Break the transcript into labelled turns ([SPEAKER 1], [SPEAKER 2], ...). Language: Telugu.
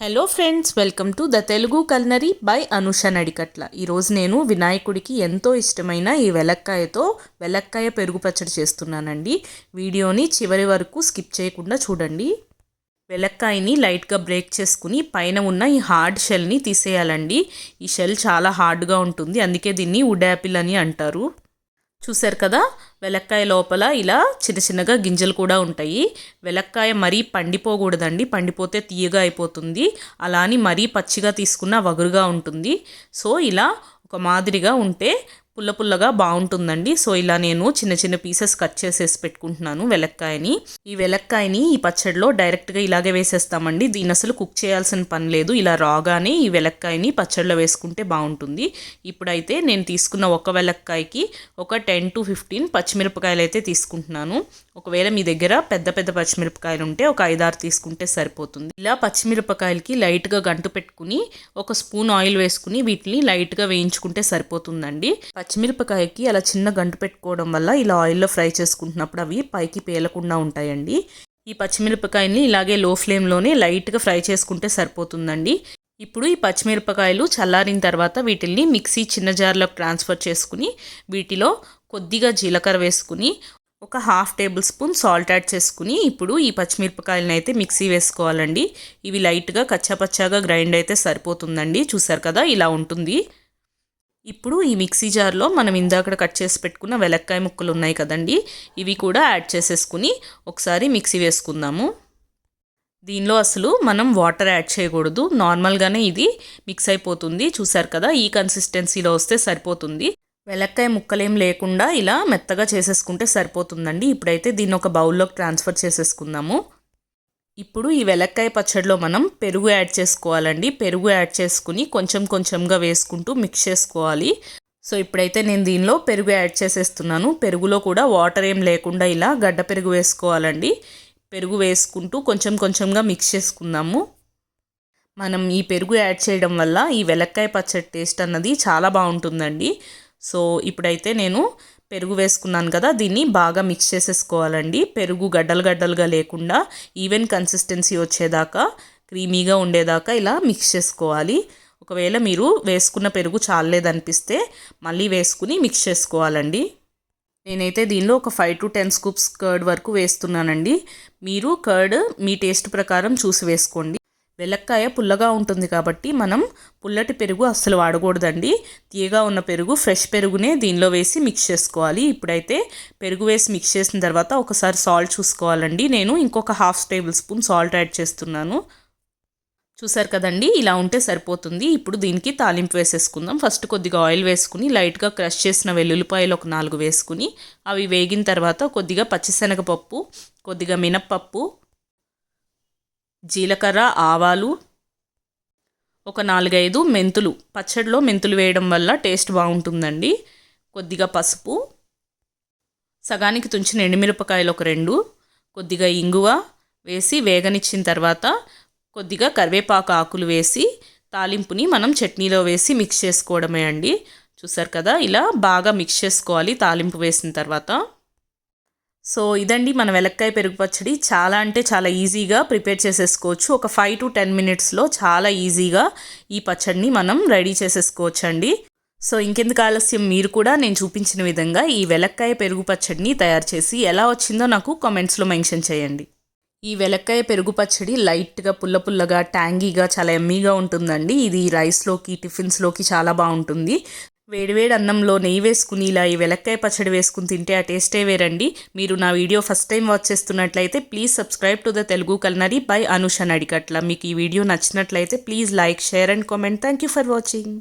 [SPEAKER 1] Hello friends welcome to the Telugu culinary by Anusha Nadikatla ఈరోజు నేను వినాయకుడికి ఎంతో ఇష్టమైన ఈ వెలక్కాయతో వెలక్కాయ పెరుగు పచ్చడి చేస్తున్నానండి. వీడియోని చివరి వరకు స్కిప్ చేయకుండా చూడండి. వెలక్కాయని లైట్గా బ్రేక్ చేసుకుని పైన ఉన్న ఈ హార్డ్ షెల్ని తీసేయాలండి. ఈ షెల్ చాలా హార్డ్గా ఉంటుంది అందుకే దీన్ని వుడ్ యాపిల్ అని అంటారు. చూశారు కదా? వెలక్కాయ లోపల ఇలా చిన్న చిన్నగా గింజలు కూడా ఉంటాయి. వెలక్కాయ మరీ పండిపోకూడదండి. పండిపోతే తీయగా అయిపోతుంది. అలా అని మరీ పచ్చిగా తీసుకున్న వగురుగా ఉంటుంది. సో ఇలా ఒక మాదిరిగా ఉంటే పుల్ల పుల్లగా బాగుంటుందండి. సో ఇలా నేను చిన్న చిన్న పీసెస్ కట్ చేసేసి పెట్టుకుంటున్నాను వెలక్కాయని. ఈ వెలక్కాయని ఈ పచ్చడిలో డైరెక్ట్గా ఇలాగే వేసేస్తామండి. దీని అసలు కుక్ చేయాల్సిన పని లేదు. ఇలా రాగానే ఈ వెలక్కాయని పచ్చడిలో వేసుకుంటే బాగుంటుంది. ఇప్పుడైతే నేను తీసుకున్న ఒక వెలక్కాయకి ఒక టెన్ టు ఫిఫ్టీన్ పచ్చిమిరపకాయలు అయితే తీసుకుంటున్నాను. ఒకవేళ మీ దగ్గర పెద్ద పెద్ద పచ్చిమిరపకాయలు ఉంటే ఒక ఐదారు తీసుకుంటే సరిపోతుంది. ఇలా పచ్చిమిరపకాయలకి లైట్గా గంటు పెట్టుకుని ఒక స్పూన్ ఆయిల్ వేసుకుని వీటిని లైట్గా వేయించుకుంటే సరిపోతుందండి. పచ్చిమిరపకాయకి అలా చిన్న గంటు పెట్టుకోవడం వల్ల ఇలా ఆయిల్లో ఫ్రై చేసుకుంటున్నప్పుడు అవి పైకి పేలకుండా ఉంటాయండి. ఈ పచ్చిమిరపకాయని ఇలాగే లో ఫ్లేమ్లోనే లైట్గా ఫ్రై చేసుకుంటే సరిపోతుందండి. ఇప్పుడు ఈ పచ్చిమిరపకాయలు చల్లారిన తర్వాత వీటిల్ని మిక్సీ చిన్న జార్లోకి ట్రాన్స్ఫర్ చేసుకుని వీటిలో కొద్దిగా జీలకర్ర వేసుకుని ఒక half tablespoon salt add చేసుకుని ఇప్పుడు ఈ పచ్చిమిరపకాయలను అయితే మిక్సీ వేసుకోవాలండి. ఇవి లైట్గా కచ్చాపచ్చాగా గ్రైండ్ అయితే సరిపోతుందండి. చూసారు కదా ఇలా ఉంటుంది. ఇప్పుడు ఈ మిక్సీ జార్లో మనం ఇందాక కట్ చేసి పెట్టుకున్న వెలక్కాయ ముక్కలు ఉన్నాయి కదండి ఇవి కూడా యాడ్ చేసేసుకుని ఒకసారి మిక్సీ వేసుకుందాము. దీనిలో అసలు మనం వాటర్ యాడ్ చేయకూడదు నార్మల్గానే ఇది మిక్స్ అయిపోతుంది. చూసారు కదా ఈ కన్సిస్టెన్సీలో వస్తే సరిపోతుంది. వెలక్కాయ ముక్కలేం లేకుండా ఇలా మెత్తగా చేసేసుకుంటే సరిపోతుందండి. ఇప్పుడైతే దీన్ని ఒక బౌల్లోకి ట్రాన్స్ఫర్ చేసేసుకుందాము. ఇప్పుడు ఈ వెలక్కాయ పచ్చడిలో మనం పెరుగు యాడ్ చేసుకోవాలండి. పెరుగు యాడ్ చేసుకుని కొంచెం కొంచెంగా వేసుకుంటూ మిక్స్ చేసుకోవాలి. సో ఇప్పుడైతే నేను దీనిలో పెరుగు యాడ్ చేసేస్తున్నాను. పెరుగులో కూడా వాటర్ ఏం లేకుండా ఇలా గడ్డ పెరుగు వేసుకోవాలండి. పెరుగు వేసుకుంటూ కొంచెం కొంచెంగా మిక్స్ చేసుకుందాము. మనం ఈ పెరుగు యాడ్ చేయడం వల్ల ఈ వెలక్కాయ పచ్చడి టేస్ట్ అన్నది చాలా బాగుంటుందండి. సో ఇప్పుడైతే నేను పెరుగు వేసుకున్నాను కదా దీన్ని బాగా మిక్స్ చేసేసుకోవాలండి. పెరుగు గడ్డలు గడ్డలుగా లేకుండా ఈవెన్ కన్సిస్టెన్సీ వచ్చేదాకా క్రీమీగా ఉండేదాకా ఇలా మిక్స్ చేసుకోవాలి. ఒకవేళ మీరు వేసుకున్న పెరుగు చాలేదనిపిస్తే మళ్ళీ వేసుకుని మిక్స్ చేసుకోవాలండి. నేనైతే దీనిలో ఒక five to ten scoops curd వరకు వేస్తున్నానండి. మీరు కర్డ్ మీ టేస్ట్ ప్రకారం చూసి వేసుకోండి. వెలక్కాయ పుల్లగా ఉంటుంది కాబట్టి మనం పుల్లటి పెరుగు అస్సలు వాడకూడదండి. తీయగా ఉన్న పెరుగు ఫ్రెష్ పెరుగునే దీనిలో వేసి మిక్స్ చేసుకోవాలి. ఇప్పుడైతే పెరుగు వేసి మిక్స్ చేసిన తర్వాత ఒకసారి సాల్ట్ చూసుకోవాలండి. నేను ఇంకొక half tablespoon salt add చేస్తున్నాను. చూసారు కదండి ఇలా ఉంటే సరిపోతుంది. ఇప్పుడు దీనికి తాలింపు వేసేసుకుందాం. ఫస్ట్ కొద్దిగా ఆయిల్ వేసుకుని లైట్గా క్రష్ చేసిన వెల్లుల్లిపాయలు ఒక నాలుగు వేసుకుని అవి వేగిన తర్వాత కొద్దిగా పచ్చిశనగపప్పు కొద్దిగా మినప్పప్పు జీలకర్ర ఆవాలు ఒక నాలుగైదు మెంతులు. పచ్చడిలో మెంతులు వేయడం వల్ల టేస్ట్ బాగుంటుందండి. కొద్దిగా పసుపు సగానికి తుంచిన ఎండుమిరపకాయలు ఒక రెండు కొద్దిగా ఇంగువ వేసి వేగనిచ్చిన తర్వాత కొద్దిగా కరివేపాకు ఆకులు వేసి తాలింపుని మనం చట్నీలో వేసి మిక్స్ చేసుకోవడమే అండి. చూసారు కదా ఇలా బాగా మిక్స్ చేసుకోవాలి తాలింపు వేసిన తర్వాత. సో ఇదండి మన వెలక్కాయ పెరుగు పచ్చడి. చాలా అంటే చాలా ఈజీగా ప్రిపేర్ చేసేసుకోవచ్చు. ఒక ఫైవ్ టు టెన్ మినిట్స్లో చాలా ఈజీగా ఈ పచ్చడిని మనం రెడీ చేసేసుకోవచ్చు అండి సో ఇంకెందుకు ఆలస్యం? మీరు కూడా నేను చూపించిన విధంగా ఈ వెలక్కాయ పెరుగు పచ్చడిని తయారు చేసి ఎలా వచ్చిందో నాకు కామెంట్స్లో మెన్షన్ చేయండి. ఈ వెలక్కాయ పెరుగు పచ్చడి లైట్గా పుల్ల పుల్లగా ట్యాంగీగా చాలా ఎమ్మీగా ఉంటుందండి. ఇది రైస్లోకి టిఫిన్స్లోకి చాలా బాగుంటుంది. వేడివేడి అన్నంలో నెయ్యి వేసుకుని ఇలా ఈ వెలక్కాయ పచ్చడి వేసుకుని తింటే ఆ టేస్టే వేరండి. మీరు నా వీడియో ఫస్ట్ టైం వాచ్ చేస్తున్నట్లయితే please subscribe to the Telugu culinary by Anusha Nadikatla మీకు ఈ వీడియో నచ్చినట్లయితే please like share and comment thank you for watching